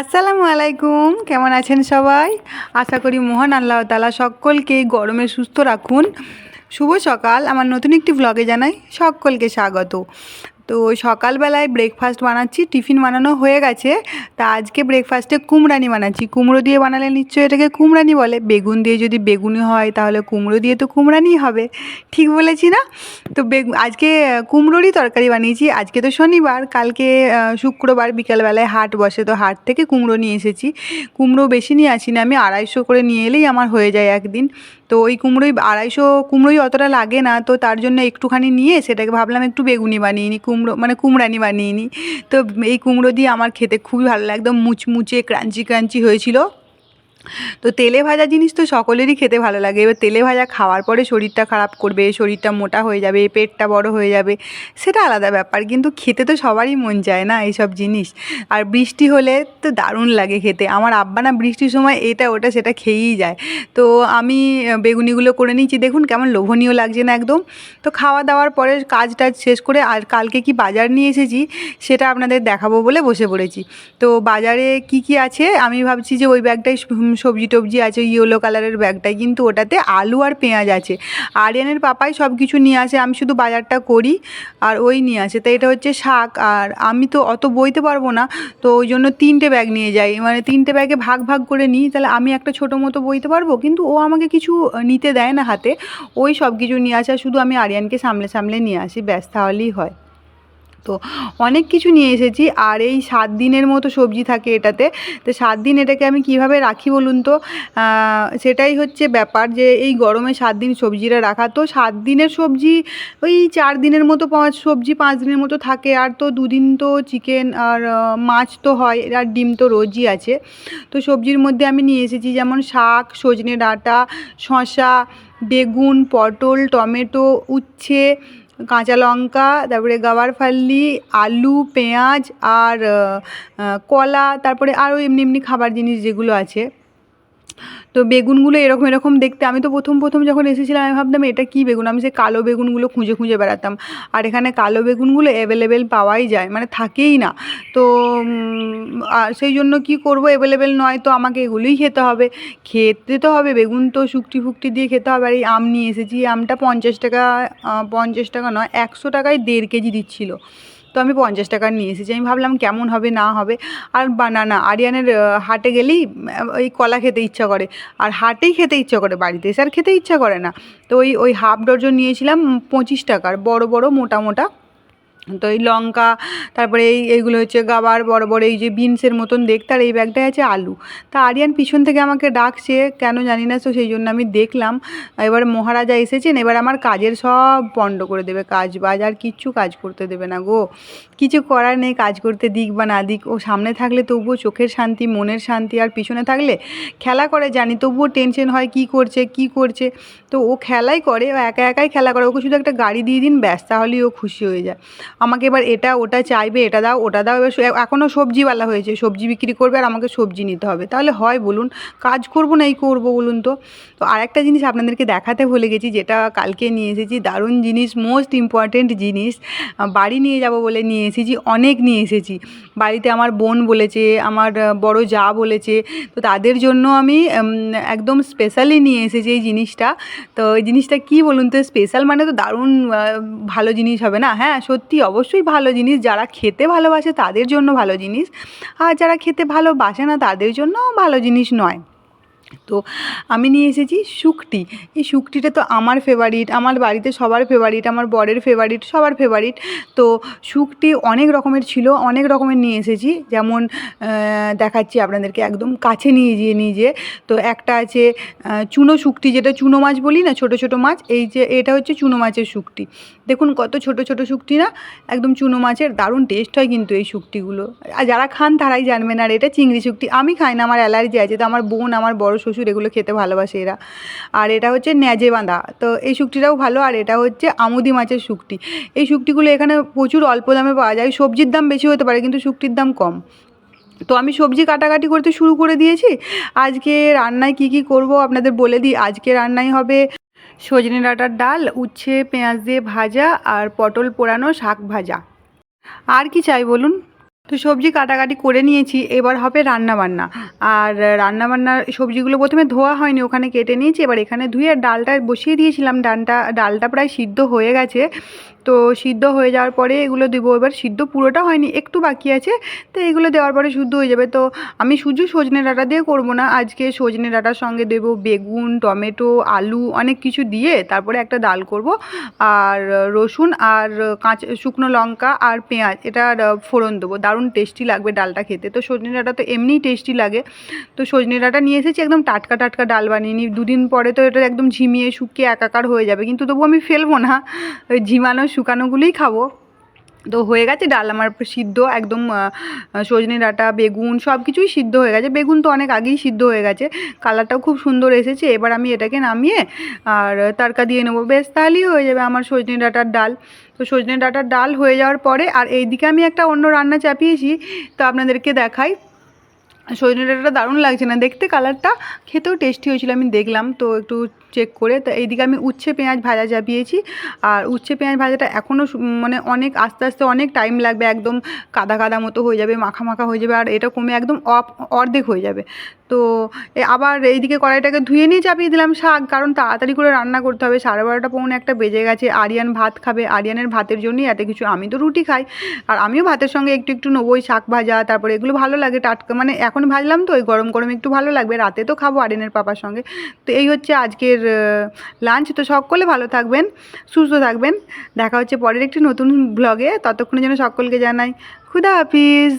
আসসালামু আলাইকুম। কেমন আছেন সবাই? আশা করি মহান আল্লাহ তালা সকলকে গরমে সুস্থ রাখুন। শুভ সকাল। আমার নতুন একটি ব্লগে জানাই সকলকে স্বাগত। তো সকালবেলায় ব্রেকফাস্ট বানাচ্ছি টিফিন বানানো হয়ে গেছে। তা আজকে ব্রেকফাস্টে কুমড়ানি বানাচ্ছি। কুমড়ো দিয়ে বানালে নিশ্চয়ই এটাকে কুমড়ানি বলে। বেগুন দিয়ে যদি বেগুনি হয়, তাহলে কুমড়ো দিয়ে তো কুমড়ানি হবে। ঠিক বলেছি না? তো বেগ, আজকে কুমড়োরই তরকারি বানিয়েছি। আজকে তো শনিবার, কালকে শুক্রবার বিকালবেলায় হাট বসে। তো হাট থেকে কুমড়ো নিয়ে এসেছি। কুমড়ো বেশি নিয়ে আসি না আমি, আড়াইশো করে নিয়ে এলেই আমার হয়ে যায় একদিন। তো ওই কুমড়োই আড়াইশো কুমড়োই অতটা লাগে না, তো তার জন্য একটুখানি নিয়ে সেটাকে ভাবলাম একটু বেগুনি বানিয়ে নিই, কুমড়ো মানে কুমড়ানি বানিয়ে নিই। তো এই কুমড়ো দিয়ে আমার খেতে খুবই ভালো লাগে, একদম মুচমুচে, ক্রাঞ্চি ক্রাঞ্চি হয়েছিল। তো তেলে ভাজা জিনিস তো সকলেরই খেতে ভালো লাগে। এবার তেলে ভাজা খাওয়ার পরে শরীরটা খারাপ করবে, শরীরটা মোটা হয়ে যাবে, পেটটা বড় হয়ে যাবে, সেটা আলাদা ব্যাপার। কিন্তু খেতে তো সবারই মন চায় না এইসব জিনিস। আর বৃষ্টি হলে তো দারুণ লাগে খেতে। আমার আব্বা না বৃষ্টির সময় এটা ওটা সেটা খেয়েই যায়। তো আমি বেগুনিগুলো করে নিয়েছি। দেখুন কেমন লোভনীয় লাগছে না একদম। তো খাওয়া দাওয়ার পরে কাজ টাজ শেষ করে আর কালকে কি বাজার নিয়ে এসেছি, সেটা আপনাদের দেখাবো বলে বসে পড়েছি। তো বাজারে কি কি আছে? আমি ভাবছি যে ওই ব্যাগটাই সবজি টবজি আছে ইয়েলো কালারের ব্যাগটাই, কিন্তু ওটাতে আলু আর পেঁয়াজ আছে। আরিয়ানের পাপাই সব কিছু নিয়ে আসে, আমি শুধু বাজারটা করি আর ওই নিয়ে আসে। তো এটা হচ্ছে শাক, আর আমি তো অত বইতে পারব না, তো ওই জন্য তিনটে ব্যাগ নিয়ে যাই। মানে তিনটে ব্যাগে ভাগ ভাগ করে নিই, তাহলে আমি একটা ছোটো মতো বইতে পারব, কিন্তু ও আমাকে কিছু নিতে দেয় না হাতে। ওই সব কিছু নিয়ে আসে শুধু আমি আরিয়ানকে সামলে সামলে নিয়ে আসি, ব্যাস, তাহলেই হয়। তো অনেক কিছু নিয়ে এসেছি। আর এই সাত দিনের মতো সবজি থাকে এটাতে। তো সাত দিন এটাকে আমি কীভাবে রাখি বলুন তো? সেটাই হচ্ছে ব্যাপার যে এই গরমে সাত দিন সবজিটা রাখা। তো সাত দিনের সবজি, ওই চার দিনের মতো পাঁচ, সবজি পাঁচ দিনের মতো থাকে। আর তো দুদিন তো চিকেন আর মাছ তো হয়, আর ডিম তো রোজই আছে। তো সবজির মধ্যে আমি নিয়ে এসেছি যেমন শাক, সজনে ডাঁটা, শসা, বেগুন, পটল, টমেটো, উচ্ছে কাঁচা লঙ্কা, তারপরে গাওয়ার ফাল্লি আলু, পেঁয়াজ আর কলা, তারপরে আরও এমনি এমনি খাবার জিনিস যেগুলো আছে। তো বেগুনগুলো এরকম এরকম দেখতে। আমি তো প্রথম প্রথম যখন এসেছিলাম, আমি ভাবতাম, এটা কী বেগুন? আমি সে কালো বেগুনগুলো খুঁজে খুঁজে বেড়াতাম। আর এখানে কালো বেগুনগুলো অ্যাভেলেবেল পাওয়াই যায় মানে থাকেই না। তো আর সেই জন্য কি করব? অ্যাভেলেবেল নয় তো আমাকে এগুলোই খেতে হবে। খেতে তো হবে, বেগুন তো শুকটি ফুকটি দিয়ে খেতে হবে। আর এই আম নিয়ে এসেছি আমটা পঞ্চাশ টাকা পঞ্চাশ টাকা নয়, একশো টাকায় দেড় কেজি দিচ্ছিল। তো আমি পঞ্চাশ টাকার নিয়ে এসেছি। আমি ভাবলাম কেমন হবে, না হবে। আর বানানা আরিয়ানের হাটে গেলেই ওই কলা খেতে ইচ্ছা করে। আর হাটেই খেতে ইচ্ছা করে, বাড়িতে এসে আর খেতে ইচ্ছা করে না। তো ওই ওই হাফ ডজন নিয়েছিলাম পঁচিশ টাকার, বড় বড়, মোটা মোটা। তো এই লঙ্কা, তারপরে এই, এইগুলো হচ্ছে গাবার বড় বড় এই যে বিনসের মতন দেখতে, আর এই ব্যাগটায় আছে আলু। তা আরিয়ান পিছন থেকে আমাকে ডাকছে, কেন জানি না, তো সেই জন্য আমি দেখলাম। এবার মহারাজা এসেছেন, এবার আমার কাজের সব পণ্ড করে দেবে, কাজ বাজ, আর কিচ্ছু কাজ করতে দেবে না গো। কিছু করার নেই, কাজ করতে দিক বা না দিক। ও সামনে থাকলে তবুও চোখের শান্তি, মনের শান্তি আর পিছনে থাকলে খেলা করে জানি, তবুও টেনশন হয় কি করছে কি করছে। তো ও খেলাই করে, ও একা একাই খেলা করে। ওকে শুধু একটা গাড়ি দিয়ে দিন, ব্যাস, তাহলেই ও খুশি হয়ে যায়। আমাকে এবার এটা, ওটা চাইবে, এটা দাও, ওটা দাও, এবার এখনও সবজিওয়ালা হয়েছে, সবজি বিক্রি করবে আর আমাকে সবজি নিতে হবে। তাহলে হয় বলুন, কাজ করব না এই করব বলুন তো? তো আরেকটা জিনিস আপনাদেরকে দেখাতে ভুলে গেছি, যেটা কালকে নিয়ে এসেছি, দারুণ জিনিস মোস্ট ইম্পর্ট্যান্ট জিনিস বাড়ি নিয়ে যাব বলে নিয়ে এসেছি অনেক নিয়ে এসেছি। বাড়িতে আমার বোন বলেছে, আমার বড় যা বলেছে, তো তাদের জন্য আমি একদম স্পেশালি নিয়ে এসেছি এই জিনিসটা। তো এই জিনিসটা কি বলুন তো স্পেশাল মানে তো দারুণ ভালো জিনিস হবে না? হ্যাঁ সত্যি অবশ্যই ভালো জিনিস। যারা খেতে ভালোবাসে তাদের জন্য ভালো জিনিস। আর যারা খেতে ভালোবাসে না তাদের জন্য ভালো জিনিস নয়। তো আমি নিয়ে এসেছি শুকটি। এই শুকটিটা তো আমার ফেভারিট আমার বাড়িতে সবার ফেভারিট আমার বরের ফেভারিট সবার ফেভারিট তো শুকটি অনেক রকমের ছিল, অনেক রকমের নিয়ে এসেছি। যেমন দেখাচ্ছি আপনাদেরকে একদম কাছে নিয়ে গিয়ে নিয়ে তো একটা আছে চুনো শুকটি, যেটা চুনো মাছ বলি না, ছোট ছোট মাছ, এই যে এটা হচ্ছে চুনো মাছের শুকটি। দেখুন কত ছোট ছোট শুকটি না, একদম চুনো মাছের, দারুণ টেস্ট হয় কিন্তু এই শুকটিগুলো। আর যারা খান তারাই জানবেন, আর এটা চিংড়ি শুকটি, আমি খাই না, আমার অ্যালার্জি আছে, তো আমার বোন, আমার বড় শ্বশুর এগুলো খেতে ভালোবাসে এরা। আর এটা হচ্ছে ন্যাজে বাঁধা। তো এই শুকটিটাও ভালো। আর এটা হচ্ছে আমুদি মাছের শুকটি এই শুকটিগুলো এখানে প্রচুর অল্প দামে পাওয়া যায়। সবজির দাম বেশি হতে পারে, কিন্তু শুকটির দাম কম। তো আমি সবজি কাটাকাটি করতে শুরু করে দিয়েছি। আজকে রান্নায় কি কি করব আপনাদের বলে দিই। আজকে রান্নায় হবে সজনে ডাঁটার ডাল, উচ্ছে, পেঁয়াজ দিয়ে ভাজা, আর পটল পোড়ানো শাক ভাজা। আর কি চাই বলুন? তো সবজি কাটাকাটি করে নিয়েছি, এবার হবে রান্না বান্না আর রান্না বান্নার সবজিগুলো প্রথমে ধোয়া হয়নি, ওখানে কেটে নিয়েছি, এবার এখানে ধুয়ে ডালটা বসিয়ে দিয়েছিলাম। ডালটা ডালটা প্রায় সিদ্ধ হয়ে গেছে। তো সিদ্ধ হয়ে যাওয়ার পরে এগুলো দেবো, এবার সিদ্ধ পুরোটা হয়নি, একটু বাকি আছে। তো এগুলো দেওয়ার পরে শুদ্ধ হয়ে যাবে। তো আমি শুধু সজনে ডাঁটা দিয়ে করব না, আজকে সজনে ডাঁটার সঙ্গে দেবো বেগুন, টমেটো, আলু, অনেক কিছু দিয়ে তারপরে একটা ডাল করব। আর রসুন, আর কাঁচা, শুকনো লঙ্কা, আর পেঁয়াজ এটার ফোড়ন দেবো। দারুণ টেস্টি লাগবে ডালটা খেতে। তো সজনে ডাঁটা তো এমনিই টেস্টি লাগে। তো সজনে ডাঁটা নিয়ে এসেছি, একদম টাটকা টাটকা ডাল বানিয়ে নিই দুদিন পরে তো এটা একদম ঝিমিয়ে শুকিয়ে একাকার হয়ে যাবে। কিন্তু তবু আমি ফেলব না। ওই ঝিমানো শুকানোগুলোই খাব। তো হয়ে গেছে ডাল আমার সিদ্ধ, একদম সজনে ডাঁটা, বেগুন সব কিছুই সিদ্ধ হয়ে গেছে। বেগুন তো অনেক আগেই সিদ্ধ হয়ে গেছে। কালারটাও খুব সুন্দর এসেছে। এবার আমি এটাকে নামিয়ে আর তড়কা দিয়ে নেব। বেশ, তাহলেই হয়ে যাবে আমার সজনে ডাঁটার ডাল। তো সজনে ডাঁটার ডাল হয়ে যাওয়ার পরে আর এইদিকে আমি একটা অন্য রান্না চাপিয়েছি, তো আপনাদেরকে দেখাই। সজনে ডাঁটাটা দারুণ লাগছে না? দেখতে কালারটা খেতেও টেস্টি হয়েছিল, আমি দেখলাম। তো একটু চেক করে, তো এইদিকে আমি উচ্ছে পেঁয়াজ ভাজা চাপিয়েছি আর উচ্ছে পেঁয়াজ ভাজাটা এখনও মানে অনেক আস্তে আস্তে অনেক টাইম লাগবে, একদম কাদা কাদা মতো হয়ে যাবে, মাখা মাখা হয়ে যাবে, আর এটা কমে একদম অফ অর্ধেক হয়ে যাবে। তো আবার এইদিকে কড়াইটাকে ধুয়ে নিয়ে চাপিয়ে দিলাম শাক, কারণ তাড়াতাড়ি করে রান্না করতে হবে। সাড়ে বারোটা পৌনে একটা বেজে গেছে, আরিয়ান ভাত খাবে। আরিয়ানের ভাতের জন্যই এত কিছু, আমি তো রুটি খাই। আর আমিও ভাতের সঙ্গে একটু একটু নেব শাক ভাজা, তারপরে এগুলো ভালো লাগে, টাটকা মানে এখন ভাজলাম তো, ওই গরম গরম একটু ভালো লাগবে, রাতে তো খাব আরিয়ানের পাপার সঙ্গে। তো এই হচ্ছে আজকের লাঞ্চ তো সকলে ভালো থাকবেন, সুস্থ থাকবেন। দেখা হচ্ছে পরের একটি নতুন ব্লগে ততক্ষণের জন্য সকলকে জানাই, খুদা হাফিজ।